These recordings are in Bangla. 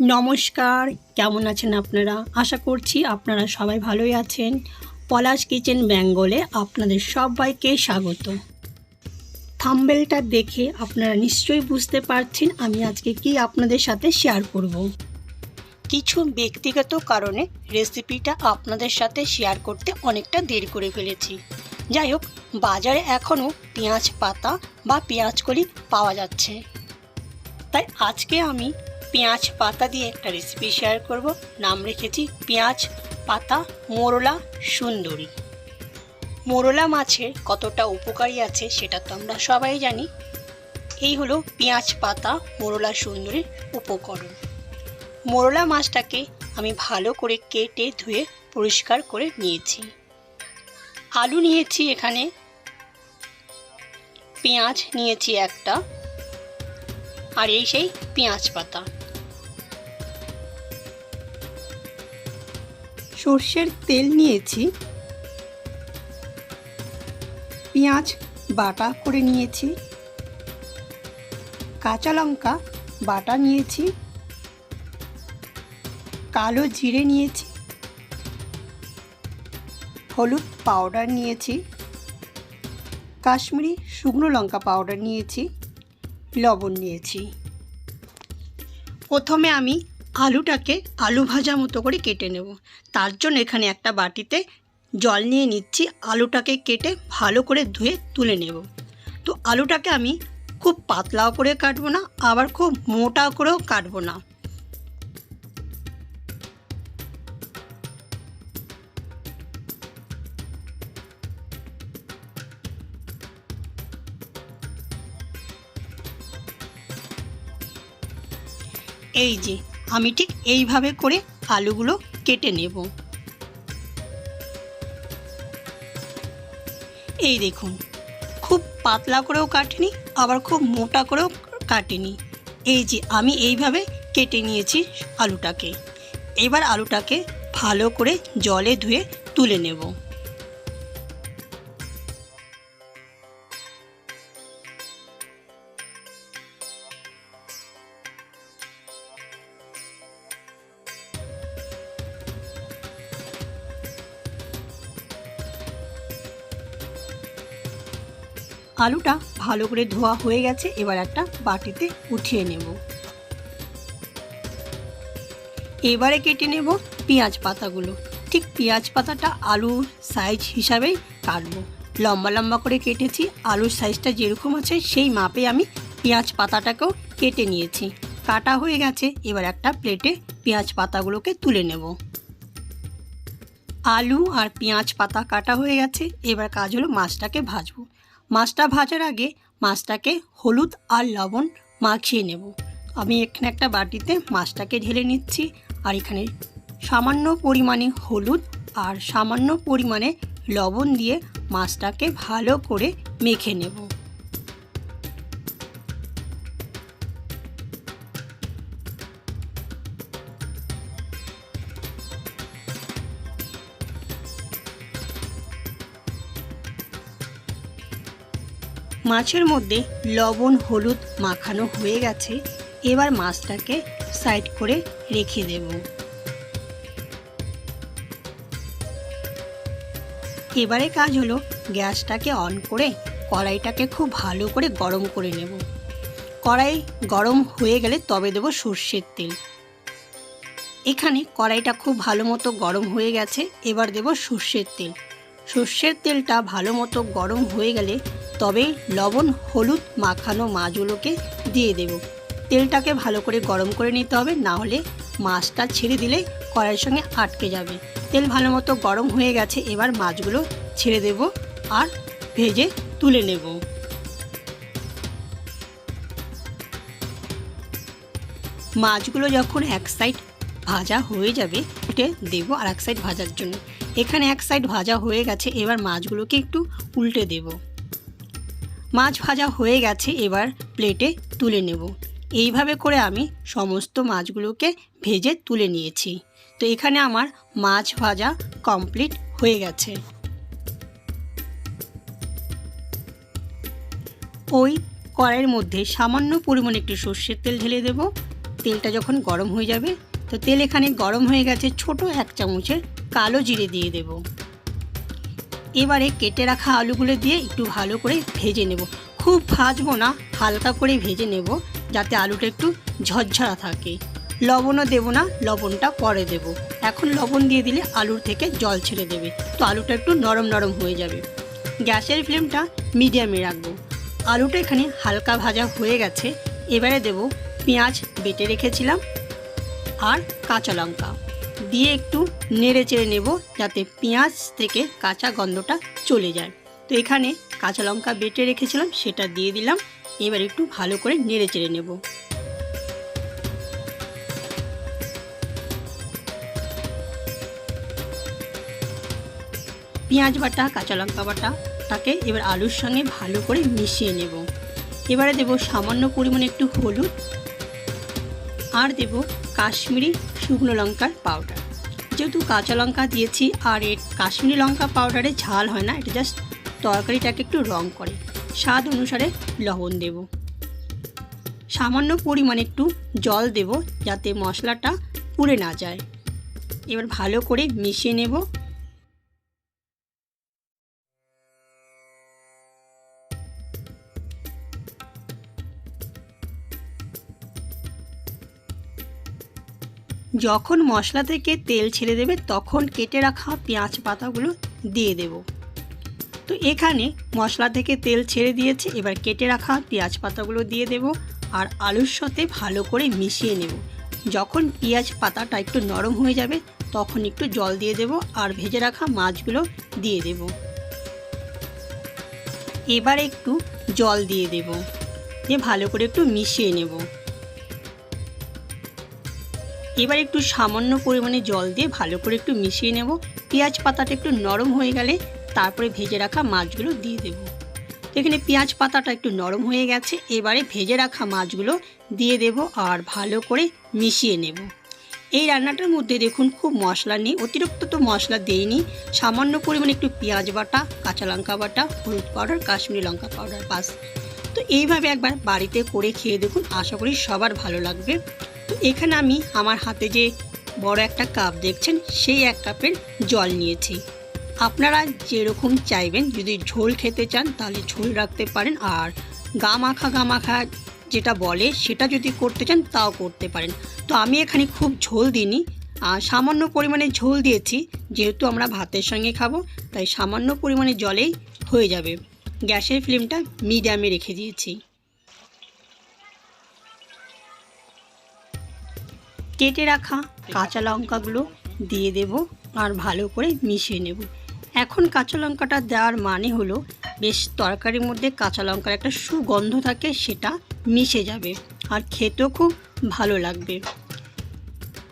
নমস্কার, কেমন আছেন আপনারা? আশা করছি আপনারা সবাই ভালোই আছেন। পলাশ কিচেন বেঙ্গলে আপনাদের সবাইকে স্বাগত। থাম্বেলটা দেখে আপনারা নিশ্চয়ই বুঝতে পারছেন আমি আজকে কি আপনাদের সাথে শেয়ার করব। কিছু ব্যক্তিগত কারণে রেসিপিটা আপনাদের সাথে শেয়ার করতে অনেকটা দেরি করে ফেলেছি। যাই হোক, বাজারে এখনও পেঁয়াজ পাতা বা পেঁয়াজ কলি পাওয়া যাচ্ছে। তাই আজকে আমি পেঁয়াজ পাতা দিয়ে একটা রেসিপি শেয়ার করব। নাম রেখেছি পেঁয়াজ পাতা মোরলা সুন্দরী। মোরলা মাছের কতটা উপকারী আছে সেটা তো আমরা সবাই জানি। এই হলো পেঁয়াজ পাতা মোরলা সুন্দরীর উপকরণ। মোরলা মাছটাকে আমি ভালো করে কেটে ধুয়ে পরিষ্কার করে নিয়েছি। আলু নিয়েছি এখানে। পেঁয়াজ নিয়েছি একটা। আর এই সেই পেঁয়াজ পাতা। সর্ষের তেল নিয়েছি। পেঁয়াজ বাটা করে নিয়েছি। কাঁচা লঙ্কা বাটা নিয়েছি। কালো জিরে নিয়েছি। হলুদ পাউডার নিয়েছি। কাশ্মীরি শুকনো লঙ্কা পাউডার নিয়েছি। লবণ নিয়েছি। প্রথমে আমি আলুটাকে আলু ভাজা মতো করে কেটে নেব। তার জন্য এখানে একটা বাটিতে জল নিয়ে নিচ্ছি। আলুটাকে কেটে ভালো করে ধুয়ে তুলে নেব। তো আলুটাকে আমি খুব পাতলাও করে কাটবো না, আবার খুব মোটা করেও কাটবো না। এই যে আমি ঠিক এইভাবে করে আলুগুলো কেটে নেব। এই দেখুন, খুব পাতলা করেও কাটিনি, আবার খুব মোটা করেও কাটিনি। এই যে আমি এইভাবে কেটে নিয়েছি আলুটাকে। এবার আলুটাকে ভালো করে জলে ধুয়ে তুলে নেব। আলুটা ভালো করে ধোয়া হয়ে গেছে, এবার একটা বাটিতে উঠিয়ে নেব। এবারে কেটে নেব পেঁয়াজ পাতাগুলো। ঠিক পেঁয়াজ পাতাটা আলুর সাইজ হিসাবেই কাটবো। লম্বা লম্বা করে কেটেছি, আলুর সাইজটা যেরকম আছে সেই মাপে আমি পেঁয়াজ পাতাটাকেও কেটে নিয়েছি। কাটা হয়ে গেছে, এবার একটা প্লেটে পেঁয়াজ পাতাগুলোকে তুলে নেব। আলু আর পেঁয়াজ পাতা কাটা হয়ে গেছে, এবার কাজ হলো মাছটাকে ভাজবো। মাছটা ভাজার আগে মাছটাকে হলুদ আর লবণ মাখিয়ে নেব। আমি এখানে একটা বাটিতে মাছটাকে ঢেলে নিচ্ছি আর এখানে সামান্য পরিমাণে হলুদ আর সামান্য পরিমাণে লবণ দিয়ে মাছটাকে ভালো করে মেখে নেব। মাছের মধ্যে লবণ, হলুদ মাখানো হয়ে গেছে। এবার মাছটাকে সাইড করে রেখে দেব। এবারে কাজ হলো গ্যাসটাকে অন করে কড়াইটাকে খুব ভালো করে গরম করে নেব। কড়াই গরম হয়ে গেলে তবে দেব সর্ষের তেল। এখানে কড়াইটা খুব ভালো মতো গরম হয়ে গেছে, এবার দেব সর্ষের তেল। সর্ষের তেলটা ভালো মতো গরম হয়ে গেলে তবে লবণ, হলুদ মাখানো মাছগুলোকে দিয়ে দেব। তেলটাকে ভালো করে গরম করে নিতে হবে, না হলে মাছটা ছেড়ে দিলে কড়াইয়ের সঙ্গে আটকে যাবে। তেল ভালো মতো গরম হয়ে গেছে, এবার মাছগুলো ছেড়ে দেব আর ভেজে তুলে নেব। মাছগুলো যখন এক সাইড ভাজা হয়ে যাবে, উঠে দেবো আর এক সাইড ভাজার জন্য। এখানে এক সাইড ভাজা হয়ে গেছে, এবার মাছগুলোকে একটু উল্টে দেবো। মাছ ভাজা হয়ে গেছে, এবার প্লেটে তুলে নেব। এইভাবে করে আমি সমস্ত মাছগুলোকে ভেজে তুলে নিয়েছি। তো এখানে আমার মাছ ভাজা কমপ্লিট হয়ে গেছে। ওই কড়াইয়ের মধ্যে সামান্য পরিমাণে একটু সর্ষের তেল ঢেলে দেব। তেলটা যখন গরম হয়ে যাবে, তো তেল এখানে গরম হয়ে গেছে, ছোট এক চামচের কালো জিরে দিয়ে দেব। এবারে কেটে রাখা আলুগুলো দিয়ে একটু ভালো করে ভেজে নেব। খুব ভাজবো না, হালকা করে ভেজে নেব যাতে আলুটা একটু ঝরঝরা থাকে। লবণও দেবো না, লবণটা পরে দেব। এখন লবণ দিয়ে দিলে আলুর থেকে জল ছেড়ে দেবে। তো আলুটা একটু নরম নরম হয়ে যাবে। গ্যাসের ফ্লেমটা মিডিয়ামে রাখব। আলুটা এখানে হালকা ভাজা হয়ে গেছে। এবারে দেব পেঁয়াজ বেটে রেখেছিলাম আর কাঁচা লঙ্কা। দিয়ে একটু নেড়ে চেড়ে নেব যাতে পেঁয়াজ থেকে কাঁচা গন্ধটা চলে যায়। তো এখানে কাঁচা লঙ্কা বেটে রেখেছিলাম, সেটা দিয়ে দিলাম। এবার একটু ভালো করে নেড়ে চেড়ে নেব। পেঁয়াজ বাটা, কাঁচা লঙ্কা বাটা তাকে এবার আলুর সঙ্গে ভালো করে মিশিয়ে নেব। এবারে দেব সামান্য পরিমাণে একটু হলুদ আর দেব কাশ্মীরি শুকনো লঙ্কার পাউডার যেহেতু কাঁচা লঙ্কা দিয়েছি, আর এর কাশ্মীরি লঙ্কা পাউডারে ঝাল হয় না, এটা জাস্ট তরকারিটাকে একটু রং করে। স্বাদ অনুসারে লবণ দেব। সামান্য পরিমাণে একটু জল দেব যাতে মশলাটা পুড়ে না যায়। এবার ভালো করে মিশিয়ে নেব। যখন মশলা থেকে তেল ছেড়ে দেবে, তখন কেটে রাখা পেঁয়াজ পাতাগুলো দিয়ে দেব। তো এখানে মশলা থেকে তেল ছেড়ে দিয়েছে, এবার কেটে রাখা পেঁয়াজ পাতাগুলো দিয়ে দেব আর আলুর সাথে ভালো করে মিশিয়ে নেব। যখন পেঁয়াজ পাতাটা একটু নরম হয়ে যাবে, তখন একটু জল দিয়ে দেব আর ভেজে রাখা মাছগুলো দিয়ে দেব। এবার একটু জল দিয়ে দেব, দিয়ে ভালো করে একটু মিশিয়ে নেব। এবার একটু সামান্য পরিমাণে জল দিয়ে ভালো করে একটু মিশিয়ে নেব। পেঁয়াজ পাতাটা একটু নরম হয়ে গেলে তারপরে ভেজে রাখা মাছগুলো দিয়ে দেব। এখানে পেঁয়াজ পাতাটা একটু নরম হয়ে গেছে, এবারে ভেজে রাখা মাছগুলো দিয়ে দেব আর ভালো করে মিশিয়ে নেব। এই রান্নাটার মধ্যে দেখুন খুব মশলা নেই, অতিরিক্ত তো মশলা দেইনি। সামান্য পরিমাণে একটু পেঁয়াজ বাটা, কাঁচা লঙ্কা বাটা, হলুদ পাউডার, কাশ্মীরি লঙ্কা পাউডার, বাস। তো এইভাবে একবার বাড়িতে করে খেয়ে দেখুন, আশা করি সবার ভালো লাগবে। এখানে আমি আমার হাতে যে বড় একটা কাপ, দেখছেন? সেই এক কাপের জল নিয়েছি। আপনারা যেরকম চাইবেন, যদি ঝোল খেতে চান তাহলে ঝোল রাখতে পারেন। আর গা মাখা গা মাখা যেটা বলে, সেটা যদি করতে চান তাও করতে পারেন। তো আমি এখানে খুব ঝোল দিইনি। আর সামান্য পরিমাণে ঝোল দিয়েছি, যেহেতু আমরা ভাতের সঙ্গে খাব, তাই সামান্য পরিমাণে জলেই হয়ে যাবে। গ্যাসের ফ্লেমটা মিডিয়ামে রেখে দিয়েছি। কেটে রাখা কাঁচা লঙ্কাগুলো দিয়ে দেব আর ভালো করে মিশিয়ে নেব। এখন কাঁচা লঙ্কাটা দেওয়ার মানে হলো বেশ তরকারির মধ্যে কাঁচা লঙ্কার একটা সুগন্ধ থাকে সেটা মিশে যাবে আর খেতেও খুব ভালো লাগবে।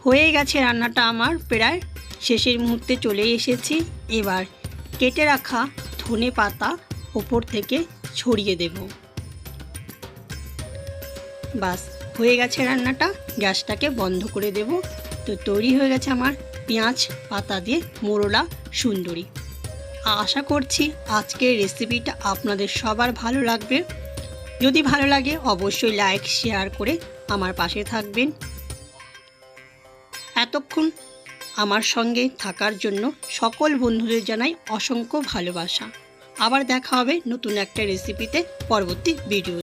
হয়ে গেছে রান্নাটা আমার প্রায় শেষের মুহূর্তে চলে এসেছি। এবার কেটে রাখা ধনে পাতা ওপর থেকে ছড়িয়ে দেব। বাস। হয়ে গেছে রান্নাটা। গ্যাসটাকে বন্ধ করে দেব। তো তৈরি হয়ে গেছে আমার পেঁয়াজ, পাতা দিয়ে মোরলা, সুন্দরী। আশা করছি আজকের রেসিপিটা আপনাদের সবার ভালো লাগবে। যদি ভালো লাগে অবশ্যই লাইক, শেয়ার করে আমার পাশে থাকবেন। এতক্ষণ আমার সঙ্গে থাকার জন্য সকল বন্ধুদের জানাই অসংখ্য ভালোবাসা। আবার দেখা হবে নতুন একটা রেসিপিতে পরবর্তী ভিডিও